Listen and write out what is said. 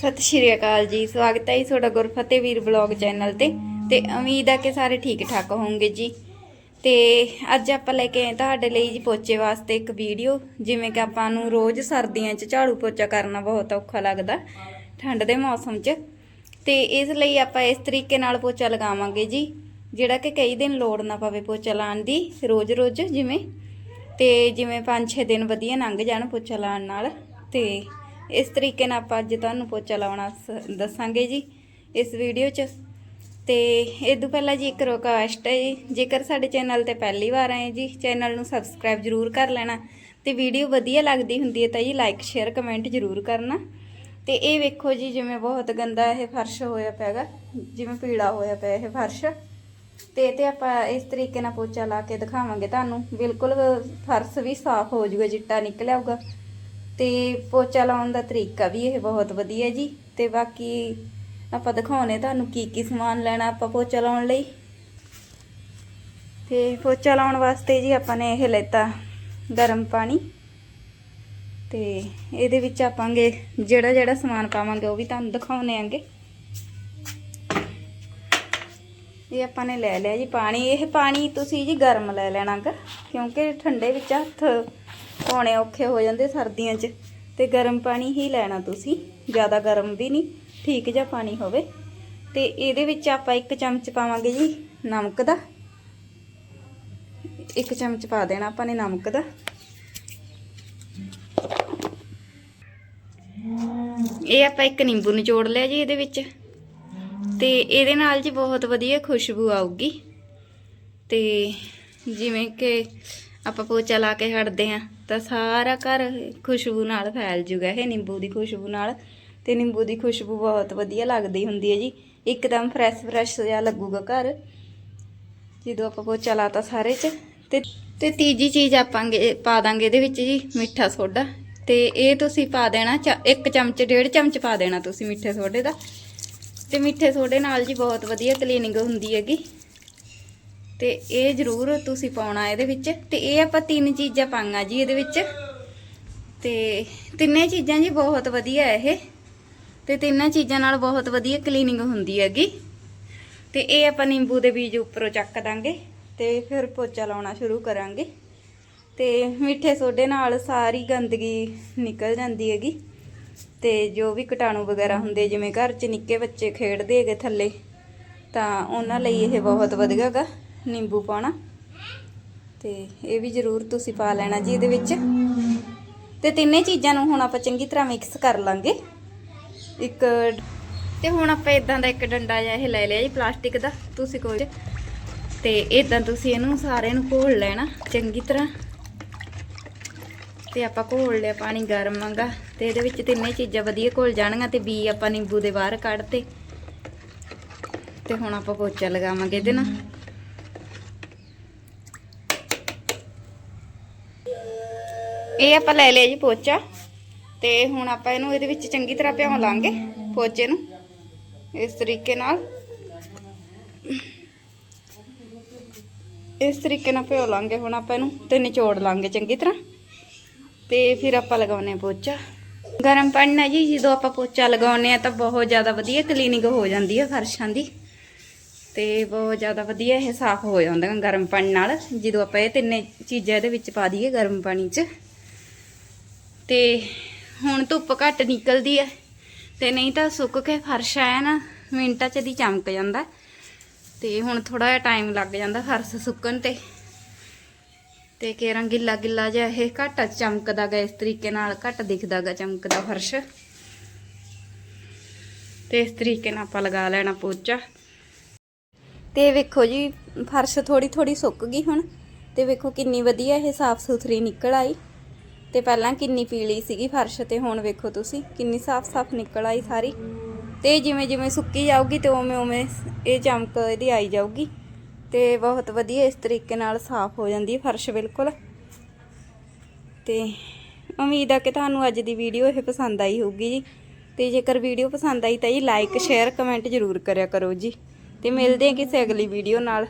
ਸਤਿ ਸ਼੍ਰੀ ਅਕਾਲ ਜੀ, ਸਵਾਗਤ ਹੈ ਜੀ ਤੁਹਾਡਾ ਗੁਰਫਤਿਹ ਵੀਰ ਵਲੌਗ ਚੈਨਲ ਤੇ ਤੇ ਉਮੀਦ ਆ ਕਿ ਸਾਰੇ ਠੀਕ ਠਾਕ ਹੋਵੋਗੇ ਜੀ। ਤੇ ਅੱਜ ਆਪਾਂ ਲੈ ਕੇ ਆਏ ਤੁਹਾਡੇ ਲਈ ਜੀ ਪੋਚੇ ਵਾਸਤੇ ਇੱਕ ਵੀਡੀਓ, ਜਿਵੇਂ ਕਿ ਆਪਾਂ ਨੂੰ ਰੋਜ਼ ਸਰਦੀਆਂ 'ਚ ਝਾੜੂ ਪੋਚਾ ਕਰਨਾ ਬਹੁਤ ਔਖਾ ਲੱਗਦਾ, ਠੰਡ ਦੇ ਮੌਸਮ 'ਚ। ਤੇ ਇਸ ਲਈ ਆਪਾਂ ਇਸ ਤਰੀਕੇ ਨਾਲ ਪੋਚਾ ਲਗਾਵਾਂਗੇ ਜੀ, ਜਿਹੜਾ ਕਿ ਕਈ ਦਿਨ ਲੋੜ ਨਾ ਪਵੇ ਪੋਚਾ ਲਾਉਣ ਦੀ, ਰੋਜ਼-ਰੋਜ਼ ਜਿਵੇਂ। ਤੇ ਜਿਵੇਂ 5-6 ਦਿਨ ਵਧੀਆ ਲੰਘ ਜਾਣ ਪੋਚਾ ਲਾਉਣ ਨਾਲ, ਤੇ ਇਸ ਤਰੀਕੇ ਨਾਲ ਆਪਾਂ ਅੱਜ ਤੁਹਾਨੂੰ ਪੋਚਾ ਲਾਉਣਾ ਸ- ਦੱਸਾਂਗੇ ਜੀ ਇਸ ਵੀਡੀਓ 'ਚ। ਤੇ ਇਹ ਤੋਂ ਪਹਿਲਾਂ ਜੀ ਇੱਕ ਰਿਕੁਐਸਟ ਹੈ ਜੀ, ਜੇਕਰ ਸਾਡੇ ਚੈਨਲ ਤੇ ਪਹਿਲੀ ਵਾਰ ਆਏ ਜੀ, ਚੈਨਲ ਨੂੰ ਸਬਸਕ੍ਰਾਈਬ ਜ਼ਰੂਰ ਕਰ ਲੈਣਾ ਤੇ ਵੀਡੀਓ ਵਧੀਆ ਲੱਗਦੀ ਹੁੰਦੀ ਹੈ ਤਾਂ ਜੀ ਲਾਈਕ ਸ਼ੇਅਰ ਕਮੈਂਟ ਜ਼ਰੂਰ ਕਰਨਾ। ਤੇ ਇਹ ਵੇਖੋ ਜੀ ਜਿਵੇਂ ਬਹੁਤ ਗੰਦਾ ਇਹ ਫਰਸ਼ ਹੋਇਆ ਪਿਆਗਾ ਜਿਵੇਂ ਪੀਲਾ ਹੋਇਆ ਪਿਆ ਇਹ ਫਰਸ਼। ਤੇ ਤੇ ਆਪਾਂ ਇਸ ਤਰੀਕੇ ਨਾਲ ਪੋਚਾ ਲਾ ਕੇ ਦਿਖਾਵਾਂਗੇ ਤੁਹਾਨੂੰ। ਬਿਲਕੁਲ ਫਰਸ਼ ਵੀ ਸਾਫ਼ ਹੋ ਜਾਊਗਾ, ਚਿੱਟਾ ਨਿਕਲ ਆਊਗਾ ਤੇ ਪੋਚਾ ਲਾਉਣ ਦਾ ਤਰੀਕਾ ਵੀ ਇਹ ਬਹੁਤ ਵਧੀਆ ਜੀ। ਤੇ ਬਾਕੀ ਆਪਾਂ ਦਿਖਾਉਣੇ ਤੁਹਾਨੂੰ ਕੀ ਕੀ ਸਮਾਨ ਲੈਣਾ ਆਪਾਂ ਪੋਚਾ ਲਾਉਣ ਲਈ। ਤੇ ਪੋਚਾ ਲਾਉਣ ਵਾਸਤੇ ਜੀ ਆਪਾਂ ਨੇ ਇਹ ਲੈਤਾ ਗਰਮ ਪਾਣੀ। ਤੇ ਇਹਦੇ ਵਿੱਚ ਆਪਾਂਗੇ ਜਿਹੜਾ ਜਿਹੜਾ ਸਮਾਨ ਪਾਵਾਂਗੇ ਉਹ ਵੀ ਤੁਹਾਨੂੰ ਦਿਖਾਉਣੇ ਆਂਗੇ। ਇਹ ਆਪਾਂ ਨੇ ਲੈ ਲਿਆ ਜੀ ਪਾਣੀ। ਇਹ ਪਾਣੀ ਤੁਸੀਂ ਜੀ ਗਰਮ ਲੈ ਲੈਣਾਗਾ, ਕਿਉਂਕਿ ਠੰਡੇ ਵਿੱਚ ਹੱਥ ਪਾਉਣੇ ਔਖੇ ਹੋ ਜਾਂਦੇ ਸਰਦੀਆਂ 'ਚ। ਤੇ ਗਰਮ ਪਾਣੀ ਹੀ ਲੈਣਾ ਤੁਸੀਂ, ਜ਼ਿਆਦਾ ਗਰਮ ਵੀ ਨਹੀਂ, ਠੀਕ ਜਿਹਾ ਪਾਣੀ ਹੋਵੇ। ਤੇ ਇਹਦੇ ਵਿੱਚ ਆਪਾਂ ਇੱਕ ਚਮਚ ਪਾਵਾਂਗੇ ਜੀ ਨਮਕ ਦਾ। ਇੱਕ ਚਮਚ ਪਾ ਦੇਣਾ ਆਪਾਂ ਨੇ ਨਮਕ ਦਾ। ਇਹ ਆਪਾਂ ਇੱਕ ਨਿੰਬੂ ਨਿਚੋੜ ਲਿਆ ਜੀ ਇਹਦੇ ਵਿੱਚ। ਤੇ ਇਹਦੇ ਨਾਲ ਜੀ ਬਹੁਤ ਵਧੀਆ ਖੁਸ਼ਬੂ ਆਊਗੀ। ਤੇ ਜਿਵੇਂ ਕਿ ਆਪਾਂ ਪੋਚਾ ਲਾ ਕੇ ਹਟਦੇ ਆ ਤਾਂ ਸਾਰਾ ਘਰ ਖੁਸ਼ਬੂ ਨਾਲ ਫੈਲ ਜੂਗਾ, ਇਹ ਨਿੰਬੂ ਦੀ ਖੁਸ਼ਬੂ ਨਾਲ। ਤੇ ਨਿੰਬੂ ਦੀ ਖੁਸ਼ਬੂ ਬਹੁਤ ਵਧੀਆ ਲੱਗਦੀ ਹੁੰਦੀ ਹੈ ਜੀ। ਇੱਕਦਮ ਫਰੈਸ਼ ਫਰੈਸ਼ ਜਿਹਾ ਲੱਗੂਗਾ ਘਰ। ਜਦੋਂ ਆਪਾਂ ਪੋਚਾ ਲਾਤਾ ਸਾਰੇ 'ਚ, ਤੇ ਤੇ ਤੀਜੀ ਚੀਜ਼ ਆਪਾਂਗੇ ਪਾ ਦਾਂਗੇ ਇਹਦੇ ਵਿੱਚ ਜੀ, ਮਿੱਠਾ ਸੋਡਾ। ਤੇ ਇਹ ਤੁਸੀਂ ਪਾ ਦੇਣਾ ਚ- ਇੱਕ ਚਮਚ, ਡੇਢ ਚਮਚ ਪਾ ਦੇਣਾ ਤੁਸੀਂ ਮਿੱਠੇ ਸੋਡੇ ਦਾ। ਤੇ ਮਿੱਠੇ ਸੋਡੇ ਨਾਲ ਜੀ ਬਹੁਤ ਵਧੀਆ ਕਲੀਨਿੰਗ ਹੁੰਦੀ ਹੈਗੀ। ਤੇ ਇਹ ਜ਼ਰੂਰ ਤੁਸੀਂ ਪਾਉਣਾ ਇਹਦੇ ਵਿੱਚ ਤੇ ਇਹ ਆਪਾਂ ਤਿੰਨ ਚੀਜ਼ਾਂ ਪਾਈਆਂ ਜੀ ਇਹਦੇ ਵਿੱਚ। ਤੇ ਤਿੰਨੇ ਚੀਜ਼ਾਂ ਜੀ ਬਹੁਤ ਵਧੀਆ ਇਹ। ਤੇ ਤਿੰਨਾਂ ਚੀਜ਼ਾਂ ਨਾਲ ਬਹੁਤ ਵਧੀਆ ਕਲੀਨਿੰਗ ਹੁੰਦੀ ਹੈਗੀ। ਤੇ ਇਹ ਆਪਾਂ ਨਿੰਬੂ ਦੇ ਬੀਜ ਉੱਪਰੋਂ ਚੱਕ ਦਾਂਗੇ ਤੇ ਫਿਰ ਪੋਚਾ ਲਾਉਣਾ ਸ਼ੁਰੂ ਕਰਾਂਗੇ। ਤੇ ਮਿੱਠੇ ਸੋਡੇ ਨਾਲ ਸਾਰੀ ਗੰਦਗੀ ਨਿਕਲ ਜਾਂਦੀ ਹੈਗੀ। ਤੇ ਜੋ ਵੀ ਕੀਟਾਣੂ ਵਗੈਰਾ ਹੁੰਦੇ ਜਿਵੇਂ ਘਰ 'ਚ ਨਿੱਕੇ ਬੱਚੇ ਖੇਡਦੇ ਹੈਗੇ ਥੱਲੇ, ਤਾਂ ਉਹਨਾਂ ਲਈ ਇਹ ਬਹੁਤ ਵਧੀਆ ਹੈਗਾ। ਨਿੰਬੂ ਪਾਉਣਾ। ਤੇ ਇਹ ਵੀ ਜ਼ਰੂਰ ਤੁਸੀਂ ਪਾ ਲੈਣਾ ਜੀ ਇਹਦੇ ਵਿੱਚ। ਤੇ ਤਿੰਨੇ ਚੀਜ਼ਾਂ ਨੂੰ ਹੁਣ ਆਪਾਂ ਚੰਗੀ ਤਰ੍ਹਾਂ ਮਿਕਸ ਕਰ ਲਾਂਗੇ। ਇੱਕ ਤੇ ਹੁਣ ਆਪਾਂ ਇਦਾਂ ਦਾ ਇੱਕ ਡੰਡਾ ਜਿਹਾ ਇਹ ਲੈ ਲਿਆ ਜੀ ਪਲਾਸਟਿਕ ਦਾ, ਤੁਸੀਂ ਕੋਈ ਤੇ ਇਦਾਂ ਤੁਸੀਂ ਇਹਨੂੰ ਸਾਰੇ ਨੂੰ ਘੋਲ ਲੈਣਾ ਚੰਗੀ ਤਰ੍ਹਾਂ। ਤੇ ਆਪਾਂ ਘੋਲ ਲਿਆ ਪਾਣੀ ਗਰਮ ਆਂਗਾ ਤੇ ਇਹਦੇ ਵਿੱਚ ਤਿੰਨੇ ਚੀਜ਼ਾਂ ਵਧੀਆ ਘੋਲ ਜਾਣਗੀਆਂ ਤੇ ਬੀ ਆਪਾਂ ਨਿੰਬੂ ਦੇ ਬਾਹਰ ਕੱਢਤੇ। ਤੇ ਹੁਣ ਆਪਾਂ ਪੋਚਾ ਲਗਾਵਾਂਗੇ ਇਹਦੇ ਨਾਲ। ਇਹ ਆਪਾਂ ਲੈ ਲਿਆ ਜੀ ਪੋਚਾ ਤੇ ਹੁਣ ਆਪਾਂ ਇਹਨੂੰ ਇਹਦੇ ਵਿੱਚ ਚੰਗੀ ਤਰ੍ਹਾਂ ਭਿਉਂ ਲਾਂਗੇ ਪੋਚੇ ਨੂੰ ਇਸ ਤਰੀਕੇ ਨਾਲ। ਇਸ ਤਰੀਕੇ ਨਾਲ ਭਿਉ ਲਾਂਗੇ ਹੁਣ ਆਪਾਂ ਇਹਨੂੰ ਤੇ ਨਿਚੋੜ ਲਾਂਗੇ ਚੰਗੀ ਤਰ੍ਹਾਂ। ਤੇ ਫਿਰ ਆਪਾਂ ਲਗਾਉਨੇ ਆ ਪੋਚਾ। ਗਰਮ ਪਾਣੀ ਨਾਲ ਜੀ ਜਦੋਂ ਆਪਾਂ ਪੋਚਾ ਲਗਾਉਨੇ ਆ ਤਾਂ ਬਹੁਤ ਜ਼ਿਆਦਾ ਵਧੀਆ ਕਲੀਨਿੰਗ ਹੋ ਜਾਂਦੀ ਹੈ ਫਰਸ਼ਾਂ ਦੀ। ਤੇ ਬਹੁਤ ਜ਼ਿਆਦਾ ਵਧੀਆ ਇਹ ਸਾਫ਼ ਹੋ ਜਾਂਦਾ ਗਰਮ ਪਾਣੀ ਨਾਲ। ਜਦੋਂ ਆਪਾਂ ਇਹ ਤਿੰਨੇ ਚੀਜ਼ਾਂ ਇਹਦੇ ਵਿੱਚ ਪਾ ਦਈਏ ਗਰਮ ਪਾਣੀ 'ਚ। ਤੇ ਹੁਣ ਧੁੱਪ ਘੱਟ ਨਿਕਲਦੀ ਹੈ ਤੇ ਨਹੀਂ ਤਾਂ ਸੁੱਕ ਕੇ ਫਰਸ਼ ਆਇਆ ਨਾ, ਮਿੰਟਾਂ 'ਚ ਦੀ ਚਮਕ ਜਾਂਦਾ। ਤੇ ਹੁਣ ਥੋੜਾ ਜਿਹਾ ਟਾਈਮ ਲੱਗ ਜਾਂਦਾ ਫਰਸ਼ ਸੁੱਕਣ ਤੇ। ਤੇ ਕੇਰਾਂ ਗਿੱਲਾ ਗਿੱਲਾ ਜਿਹਾ ਇਹ ਘੱਟ ਚਮਕਦਾ ਗਾ, ਇਸ ਤਰੀਕੇ ਨਾਲ ਘੱਟ ਦਿਖਦਾ ਗਾ ਚਮਕਦਾ ਫਰਸ਼। ਤੇ ਇਸ ਤਰੀਕੇ ਨਾਲ ਆਪਾਂ ਲਗਾ ਲੈਣਾ ਪੋਚਾ। ਤੇ ਵੇਖੋ ਜੀ, ਫਰਸ਼ ਥੋੜੀ ਥੋੜੀ ਸੁੱਕ ਗਈ ਹੁਣ। ਤੇ ਵੇਖੋ ਕਿੰਨੀ ਵਧੀਆ ਇਹ ਸਾਫ਼ ਸੁਥਰੀ ਨਿਕਲ ਆਈ। ਤੇ ਪਹਿਲਾਂ ਕਿੰਨੀ ਪੀਲੀ ਸੀਗੀ ਫਰਸ਼ ਤੇ ਹੁਣ ਵੇਖੋ ਤੁਸੀਂ, ਕਿੰਨੀ ਸਾਫ਼-ਸਾਫ਼ ਨਿਕਲ ਆਈ ਸਾਰੀ। ਤੇ ਜਿਵੇਂ ਜਿਵੇਂ ਸੁੱਕੀ ਜਾਊਗੀ ਤੇ ਉਵੇਂ ਉਵੇਂ ਇਹ ਚਮਕ ਇਹਦੀ ਆਈ ਜਾਊਗੀ। ਤੇ ਬਹੁਤ ਵਧੀਆ ਇਸ ਤਰੀਕੇ ਨਾਲ ਸਾਫ਼ ਹੋ ਜਾਂਦੀ ਹੈ ਫਰਸ਼ ਬਿਲਕੁਲ। ਤੇ ਉਮੀਦ ਆ ਕਿ ਤੁਹਾਨੂੰ ਅੱਜ ਦੀ ਵੀਡੀਓ ਇਹ ਪਸੰਦ ਆਈ ਹੋਊਗੀ ਜੀ। ਤੇ ਜੇਕਰ ਵੀਡੀਓ ਪਸੰਦ ਆਈ ਤਾਂ ਜੀ ਲਾਈਕ ਸ਼ੇਅਰ ਕਮੈਂਟ ਜ਼ਰੂਰ ਕਰਿਆ ਕਰੋ ਜੀ। ਤੇ ਮਿਲਦੇ ਹਾਂ ਕਿਸੇ ਅਗਲੀ ਵੀਡੀਓ ਨਾਲ।